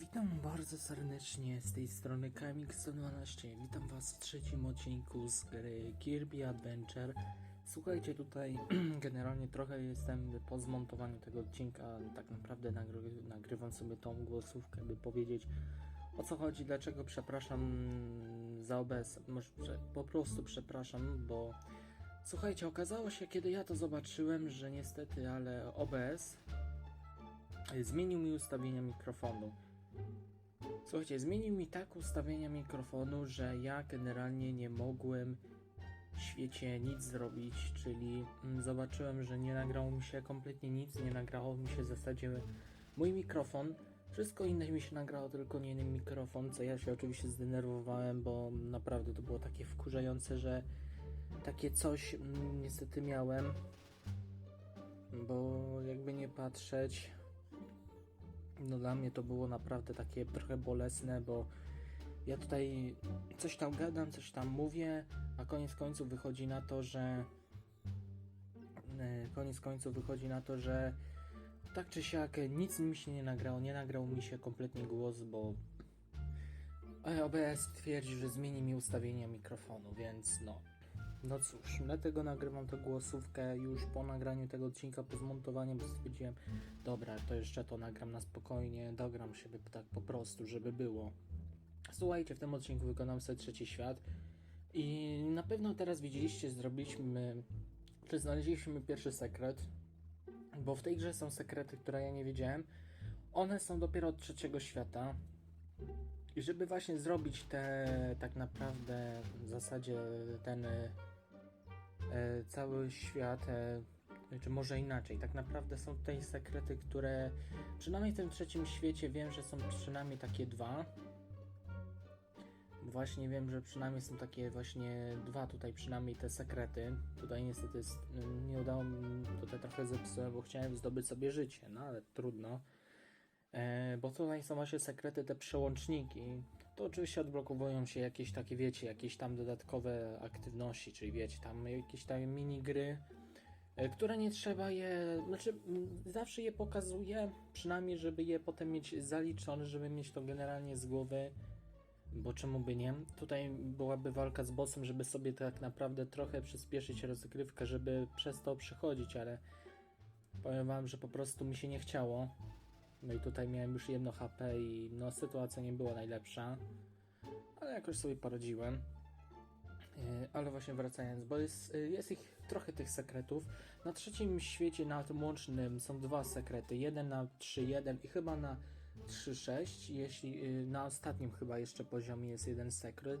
Witam bardzo serdecznie z tej strony KMX112. Witam Was w trzecim odcinku z gry Kirby Adventure. Słuchajcie, tutaj generalnie trochę jestem po zmontowaniu tego odcinka. Tak naprawdę nagry nagrywam sobie tą głosówkę, by powiedzieć o co chodzi, dlaczego przepraszam za OBS. Może po prostu przepraszam, bo słuchajcie, okazało się, kiedy ja to zobaczyłem, że niestety, ale OBS zmienił mi ustawienia mikrofonu. Słuchajcie, zmienił mi tak ustawienia mikrofonu, że ja generalnie nie mogłem w świecie nic zrobić, czyli mm, zobaczyłem, że nie nagrało mi się kompletnie nic, nie nagrało mi się w zasadzie mój mikrofon. Wszystko inne mi się nagrało, tylko nie inny mikrofon, co ja się oczywiście zdenerwowałem, bo naprawdę to było takie wkurzające, że takie coś mm, niestety miałem, bo jakby nie patrzeć, no dla mnie to było naprawdę takie trochę bolesne, bo ja tutaj coś tam gadam, coś tam mówię, a koniec końców wychodzi na to, że e, koniec końców wychodzi na to, że tak czy siak nic mi się nie nagrało, nie nagrał mi się kompletnie głos, bo e, OBS twierdzi, że zmieni mi ustawienia mikrofonu, więc no. No cóż, dlatego nagrywam tę głosówkę już po nagraniu tego odcinka, po zmontowaniu, bo stwierdziłem, dobra, to jeszcze to nagram na spokojnie, dogram się tak po prostu, żeby było. Słuchajcie, w tym odcinku wykonam sobie trzeci świat i na pewno teraz widzieliście, zrobiliśmy, czy znaleźliśmy pierwszy sekret, bo w tej grze są sekrety, które ja nie wiedziałem. One są dopiero od trzeciego świata. I żeby właśnie zrobić te tak naprawdę w zasadzie ten cały świat, e, czy może inaczej, tak naprawdę są tutaj sekrety, które przynajmniej w tym trzecim świecie wiem, że są przynajmniej takie dwa. Właśnie wiem, że przynajmniej są takie właśnie dwa tutaj przynajmniej te sekrety. Tutaj niestety jest, nie udało mi tutaj trochę zepsułem, bo chciałem zdobyć sobie życie, no ale trudno. E, bo tutaj są właśnie sekrety, te przełączniki. To oczywiście odblokowują się jakieś takie, wiecie, jakieś tam dodatkowe aktywności, czyli wiecie, tam jakieś tam minigry, e, które nie trzeba je, znaczy zawsze je pokazuję, przynajmniej żeby je potem mieć zaliczone, żeby mieć to generalnie z głowy, bo czemu by nie? Tutaj byłaby walka z bossem, żeby sobie tak naprawdę trochę przyspieszyć rozgrywkę, żeby przez to przechodzić, ale powiem wam, że po prostu mi się nie chciało. No i tutaj miałem już jedno HP i no sytuacja nie była najlepsza, ale jakoś sobie poradziłem. Yy, Ale właśnie wracając, bo jest, yy, jest ich trochę tych sekretów. Na trzecim świecie, na tym łącznym są dwa sekrety. Jeden na 3.1 i chyba na 3.6. Jeśli yy, na ostatnim chyba jeszcze poziomie jest jeden sekret,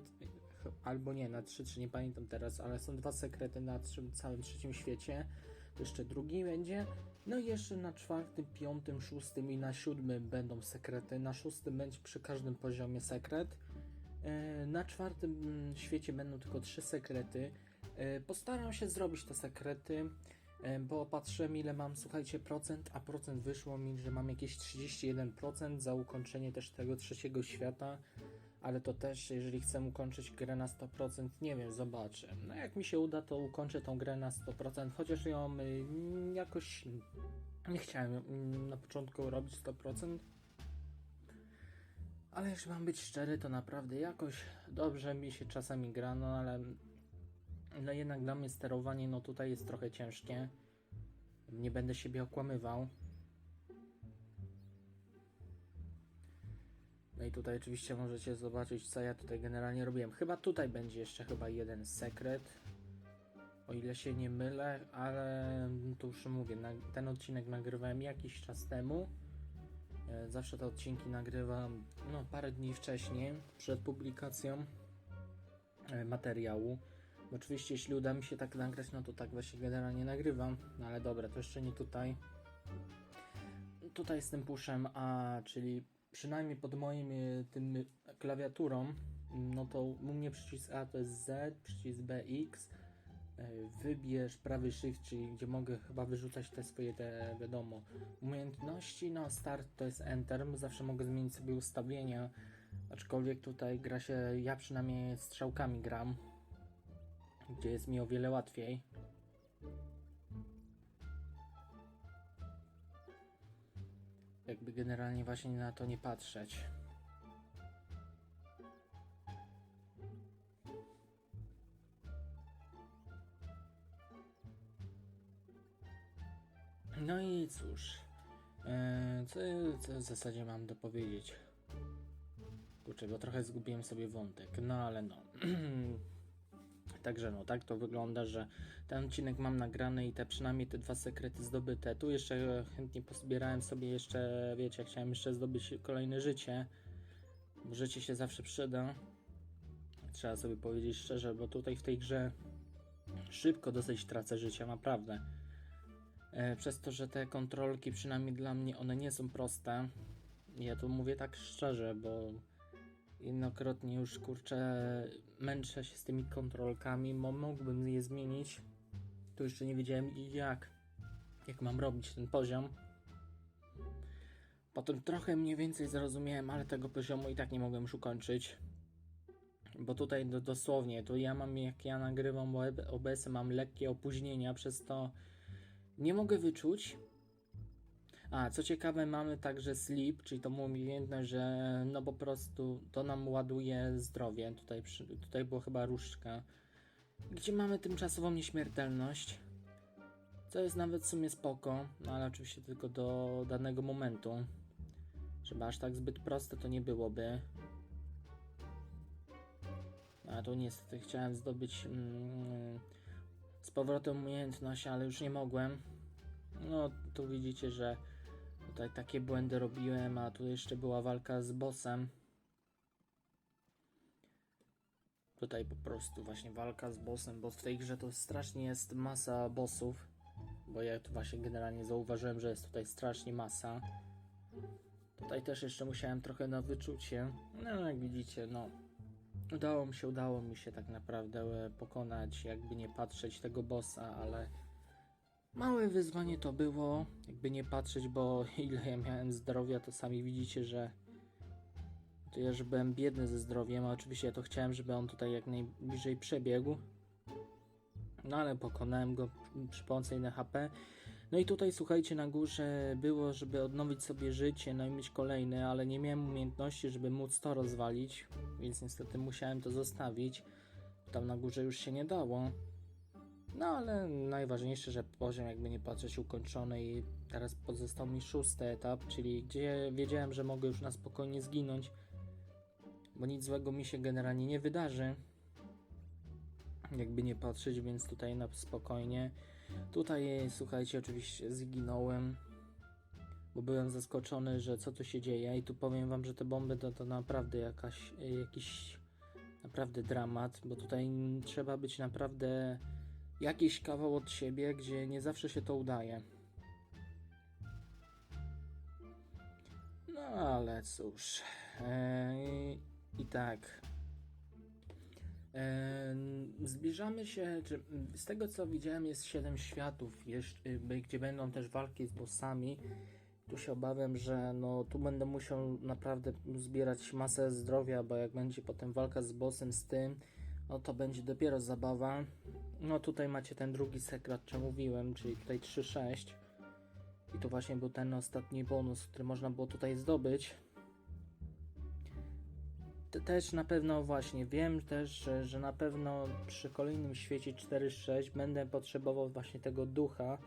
albo nie, na 3.3 nie pamiętam teraz, ale są dwa sekrety na całym trzecim świecie. To jeszcze drugi będzie. No i jeszcze na czwartym, piątym, szóstym i na siódmym będą sekrety. Na szóstym będzie przy każdym poziomie sekret. E, Na czwartym mm, świecie będą tylko trzy sekrety. E, Postaram się zrobić te sekrety, e, bo patrzyłem ile mam, słuchajcie, procent, a procent wyszło mi, że mam jakieś 31% za ukończenie też tego trzeciego świata, ale to też, jeżeli chcę ukończyć grę na 100%, nie wiem, zobaczę. No jak mi się uda, to ukończę tą grę na 100%, chociaż ją y, jakoś nie chciałem mm, na początku robić 100%. Ale jeśli mam być szczery, to naprawdę jakoś dobrze mi się czasami gra, no ale no jednak dla mnie sterowanie no tutaj jest trochę ciężkie. Nie będę siebie okłamywał. No i tutaj oczywiście możecie zobaczyć co ja tutaj generalnie robiłem. Chyba tutaj będzie jeszcze chyba jeden sekret. O ile się nie mylę, ale to już mówię, ten odcinek nagrywałem jakiś czas temu. E, Zawsze te odcinki nagrywam no, parę dni wcześniej, przed publikacją e, materiału. Oczywiście, jeśli uda mi się tak nagrać, no to tak właśnie generalnie nagrywam. No ale dobra, to jeszcze nie tutaj. Tutaj z tym puszem A, czyli przynajmniej pod moim e, tym klawiaturą, no to u mnie przycisk A to jest Z, przycisk B X. E, Wybierz prawy shift, czyli gdzie mogę chyba wyrzucać te swoje, te wiadomo, umiejętności. No, start to jest enter. Zawsze mogę zmienić sobie ustawienia. Aczkolwiek tutaj gra się, ja przynajmniej strzałkami gram, gdzie jest mi o wiele łatwiej. Jakby generalnie właśnie na to nie patrzeć. No i cóż, e, co, co w zasadzie mam dopowiedzieć? Kurczę, bo trochę zgubiłem sobie wątek, no ale no. Także no, tak to wygląda, że ten odcinek mam nagrany i te przynajmniej te dwa sekrety zdobyte. Tu jeszcze chętnie pozbierałem sobie jeszcze, wiecie, chciałem jeszcze zdobyć kolejne życie, bo życie się zawsze przyda. Trzeba sobie powiedzieć szczerze, bo tutaj w tej grze szybko dosyć tracę życia, naprawdę. E, Przez to, że te kontrolki, przynajmniej dla mnie, one nie są proste. Ja tu mówię tak szczerze, bo jednokrotnie już kurczę męczę się z tymi kontrolkami, bo mógłbym je zmienić. Tu jeszcze nie wiedziałem jak, jak mam robić ten poziom. Potem trochę mniej więcej zrozumiałem, ale tego poziomu i tak nie mogłem już ukończyć. Bo tutaj do, dosłownie, tu ja mam, jak ja nagrywam OBS, mam lekkie opóźnienia, przez to nie mogę wyczuć. A, co ciekawe, mamy także sleep, czyli tą umiejętność, że no po prostu to nam ładuje zdrowie. Tutaj, tutaj było chyba różdżka. Gdzie mamy tymczasową nieśmiertelność. Co jest nawet w sumie spoko, no ale oczywiście tylko do danego momentu. Żeby aż tak zbyt proste to nie byłoby. A tu niestety chciałem zdobyć mm, z powrotem umiejętność, ale już nie mogłem. No, tu widzicie, że tutaj takie błędy robiłem, a tu jeszcze była walka z bossem. Tutaj po prostu właśnie walka z bossem, bo w tej grze to strasznie jest masa bossów. Bo ja tu właśnie generalnie zauważyłem, że jest tutaj strasznie masa. Tutaj też jeszcze musiałem trochę na wyczucie. No jak widzicie, no udało mi się, udało mi się tak naprawdę pokonać, jakby nie patrzeć tego bossa, ale małe wyzwanie to było, jakby nie patrzeć, bo ile ja miałem zdrowia, to sami widzicie, że to ja, że byłem biedny ze zdrowiem, a oczywiście ja to chciałem, żeby on tutaj jak najbliżej przebiegł. No ale pokonałem go przy pomocy na HP. No i tutaj słuchajcie, na górze było, żeby odnowić sobie życie, no i mieć kolejne, ale nie miałem umiejętności, żeby móc to rozwalić, więc niestety musiałem to zostawić. Tam na górze już się nie dało. No ale najważniejsze, że poziom jakby nie patrzeć ukończony i teraz pozostał mi szósty etap, czyli gdzie wiedziałem, że mogę już na spokojnie zginąć, bo nic złego mi się generalnie nie wydarzy. Jakby nie patrzeć, więc tutaj na spokojnie. Tutaj, słuchajcie, oczywiście zginąłem, bo byłem zaskoczony, że co tu się dzieje. I tu powiem wam, że te bomby to, to naprawdę jakaś, jakiś naprawdę dramat, bo tutaj trzeba być naprawdę jakiś kawał od siebie, gdzie nie zawsze się to udaje. No ale cóż. Eee, I tak. Em, Zbliżamy się, czy z tego co widziałem jest 7 światów, jeszcze, y, gdzie będą też walki z bossami. Tu się obawiam, że no tu będę musiał naprawdę zbierać masę zdrowia, bo jak będzie potem walka z bossem z tym, no to będzie dopiero zabawa. No tutaj macie ten drugi sekret, co mówiłem, czyli tutaj 3-6. I to właśnie był ten ostatni bonus, który można było tutaj zdobyć. Te- też na pewno właśnie wiem też, że, że na pewno przy kolejnym świecie 4.6 będę potrzebował właśnie tego ducha,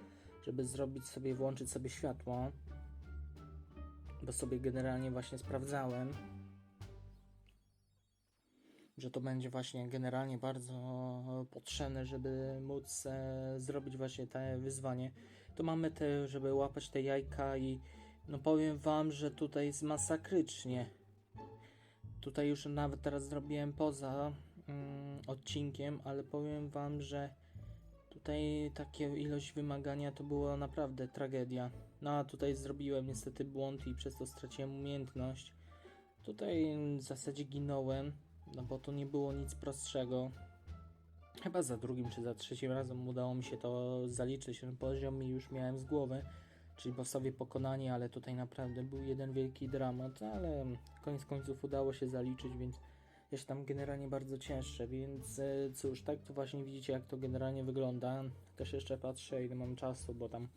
żeby zrobić sobie, włączyć sobie światło. Bo sobie generalnie właśnie sprawdzałem, że to będzie właśnie generalnie bardzo potrzebne, żeby móc e, zrobić właśnie te wyzwanie. Tu mamy te, żeby łapać te jajka i no powiem wam, że tutaj jest masakrycznie. Tutaj już nawet teraz zrobiłem poza mm, odcinkiem, ale powiem wam, że tutaj takie ilość wymagania to była naprawdę tragedia. No a tutaj zrobiłem niestety błąd i przez to straciłem umiejętność. Tutaj w zasadzie ginąłem, no bo to nie było nic prostszego. Chyba za drugim czy za trzecim razem udało mi się to zaliczyć ten poziom już miałem z głowy. Czyli bossowie pokonani, ale tutaj naprawdę był jeden wielki dramat, ale koniec końców udało się zaliczyć, więc ja się tam generalnie bardzo cieszę, więc e, cóż, tak to właśnie widzicie jak to generalnie wygląda. Też jeszcze patrzę ile mam czasu, bo tam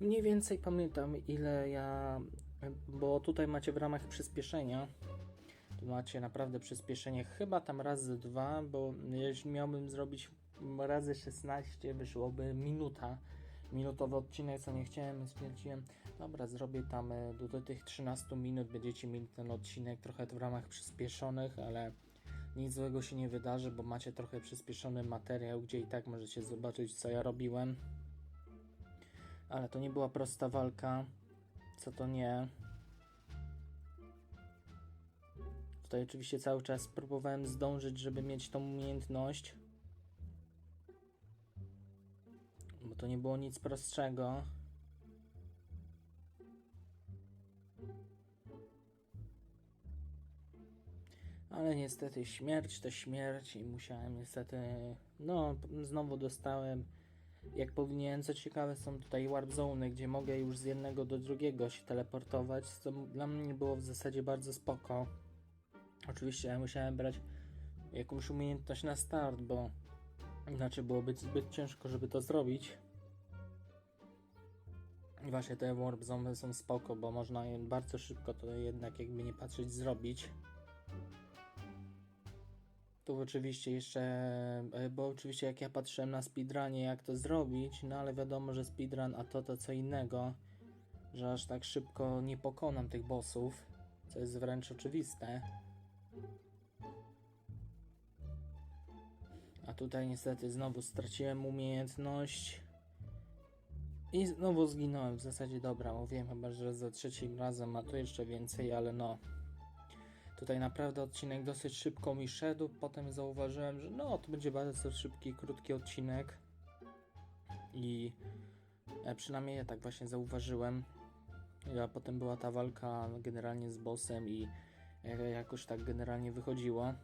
mniej więcej pamiętam ile ja bo tutaj macie w ramach przyspieszenia, tu macie naprawdę przyspieszenie chyba tam razy dwa, bo jeśli miałbym zrobić razy 16, wyszłoby minuta, minutowy odcinek, co nie chciałem, stwierdziłem, dobra, zrobię tam e, do, do tych 13 minut, będziecie mieli ten odcinek trochę w ramach przyspieszonych, ale nic złego się nie wydarzy, bo macie trochę przyspieszony materiał, gdzie i tak możecie zobaczyć, co ja robiłem. Ale to nie była prosta walka, co to nie. Tutaj oczywiście cały czas próbowałem zdążyć, żeby mieć tą umiejętność. Bo to nie było nic prostszego. Ale niestety śmierć to śmierć i musiałem niestety, no znowu dostałem jak powinien. Co ciekawe są tutaj warp zone, gdzie mogę już z jednego do drugiego się teleportować, co dla mnie było w zasadzie bardzo spoko. Oczywiście ja musiałem brać jakąś umiejętność na start, bo inaczej byłoby zbyt ciężko, żeby to zrobić. I właśnie te warp zone są spoko, bo można je bardzo szybko to jednak jakby nie patrzeć zrobić. Tu oczywiście jeszcze, e, bo oczywiście jak ja patrzyłem na speedrunie jak to zrobić, no ale wiadomo, że speedrun a to to co innego, że aż tak szybko nie pokonam tych bossów, co jest wręcz oczywiste. Tutaj niestety znowu straciłem umiejętność i znowu zginąłem. W zasadzie dobra, mówiłem chyba, że za trzecim razem, a tu jeszcze więcej, ale no. Tutaj naprawdę odcinek dosyć szybko mi szedł. Potem zauważyłem, że no to będzie bardzo szybki, krótki odcinek. I e, przynajmniej ja tak właśnie zauważyłem. A potem była ta walka generalnie z bossem i e, jakoś tak generalnie wychodziło.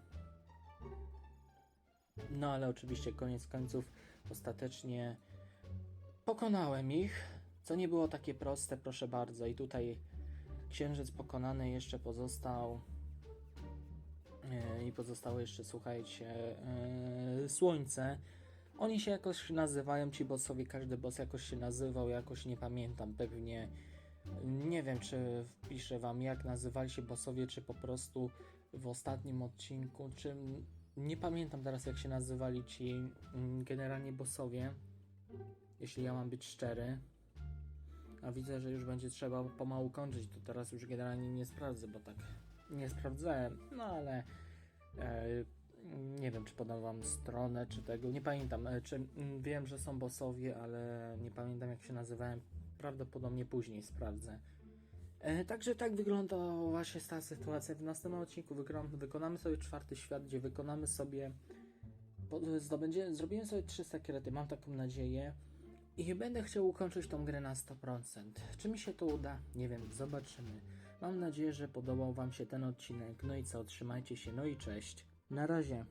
No ale oczywiście koniec końców ostatecznie pokonałem ich, co nie było takie proste, proszę bardzo. I tutaj księżyc pokonany jeszcze pozostał E, i pozostało jeszcze, słuchajcie, e, słońce. Oni się jakoś nazywają, ci bossowie, każdy boss jakoś się nazywał, jakoś nie pamiętam, pewnie nie wiem, czy wpiszę wam, jak nazywali się bossowie, czy po prostu w ostatnim odcinku, czy nie pamiętam teraz, jak się nazywali ci mm, generalnie bossowie, jeśli ja mam być szczery. A widzę, że już będzie trzeba pomału kończyć, to teraz już generalnie nie sprawdzę, bo tak nie sprawdzałem, no ale e, nie wiem, czy podam wam stronę, czy tego, nie pamiętam, e, czy mm, wiem, że są bossowie, ale nie pamiętam jak się nazywałem, prawdopodobnie później sprawdzę. E, także tak wygląda właśnie ta sytuacja. W następnym odcinku wykon wykonamy sobie czwarty świat, gdzie wykonamy sobie, zdobędzie, zrobimy sobie trzy sekrety, mam taką nadzieję. I będę chciał ukończyć tą grę na 100%. Czy mi się to uda? Nie wiem, zobaczymy. Mam nadzieję, że podobał Wam się ten odcinek. No i co, trzymajcie się, no i cześć. Na razie.